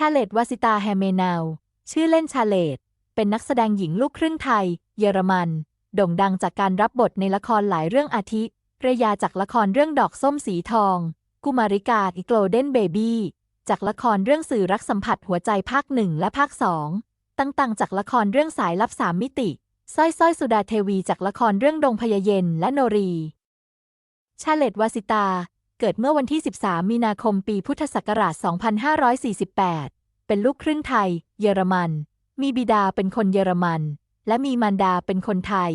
ชาเลตวาสิตาแฮเมนาว ชื่อเล่นชาเลต เป็นนักแสดงหญิงลูกครึ่งไทย เยอรมัน โด่งดังจากการรับบทในละครหลายเรื่องอาทิเรยาจากละครเรื่องดอกส้มสีทอง กุมาริกาอีโกลเด้นเบบี้จากละครเรื่องสื่อรักสัมผัสหัวใจภาคหนึ่งและภาคสองตั้งๆ จากละครเรื่องสายลับสามมิติสร้อยสร้อยสุดาเทวีจากละครเรื่องดงพญาเย็นและโนรี ชาเลตวาสิตา เกิดเมื่อวันที่ 13 มีนาคมปีพุทธศักราช 2548 เป็นลูกครึ่งไทย เยอรมัน มีบิดาเป็นคนเยอรมัน และมีมารดาเป็นคนไทย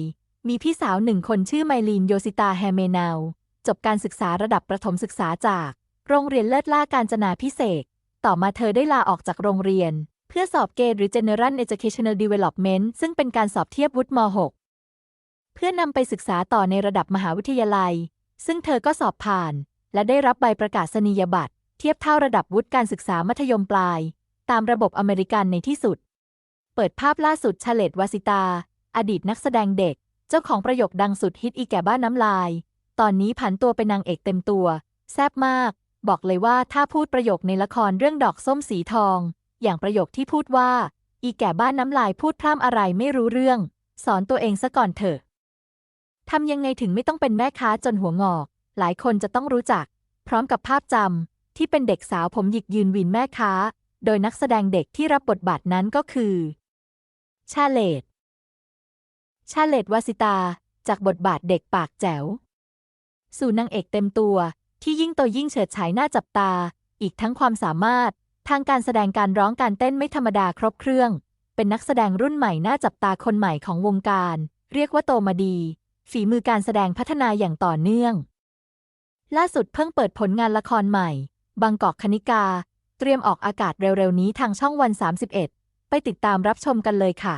มีพี่สาวหนึ่งคนชื่อไมลีนโยซิตาแฮเมนาวจบการศึกษาระดับประถมศึกษาจาก โรงเรียนเลิศล่าการจนาพิเศษ ต่อมาเธอได้ลาออกจากโรงเรียน เพื่อสอบเกณฑ์หรือ General Educational Development ซึ่งเป็นการสอบเทียบวุฒิม .6 เพื่อนำไปศึกษาต่อในระดับมหาวิทยาลัย ซึ่งเธอก็สอบผ่าน และได้รับใบประกาศนียบัตร เทียบเท่าระดับวุฒิการศึกษามัธยมปลาย ตามระบบอเมริกันในที่สุด เปิดภาพล่าสุดชาเลตวาสิตา อดีตนักแสดงเด็ก เจ้าของประโยคดังสุดฮิตอีแก่บ้านน้ำลาย ตอนนี้ผันตัวเป็นนางเอกเต็มตัว แซ่บมาก บอกเลยว่าถ้าพูดประโยคในละครเรื่องดอกส้มสีทอง อย่างประโยคที่พูดว่า อีแก่บ้านน้ำลายพูดพร่ำอะไรไม่รู้เรื่อง สอนตัวเองซะก่อนเถอะทำยังไงถึงไม่ต้องเป็นแม่ค้าจนหัวงอก หลายคนจะต้องรู้จัก พร้อมกับภาพจำที่เป็นเด็กสาวผมหยิกยืนวินแม่ค้า โดยนักแสดงเด็กที่รับบทบาทนั้นก็คือ ชาเลตชาเลตวาสิตา จากบทบาทเด็กปากแจ๋ว สู่นางเอกเต็มตัวที่ยิ่งโตยิ่งเฉิดฉายหน้าจับตา อีกทั้งความสามารถ ทางการแสดงการร้องการเต้นไม่ธรรมดาครบเครื่อง เป็นนักแสดงรุ่นใหม่หน้าจับตาคนใหม่ของวงการ เรียกว่าโตมาดี ฝีมือการแสดงพัฒนาอย่างต่อเนื่อง ล่าสุดเพิ่งเปิดผลงานละครใหม่ บางกอกคณิกา เตรียมออกอากาศเร็วๆนี้ทางช่องวัน 31 ไปติดตามรับชมกันเลยค่ะ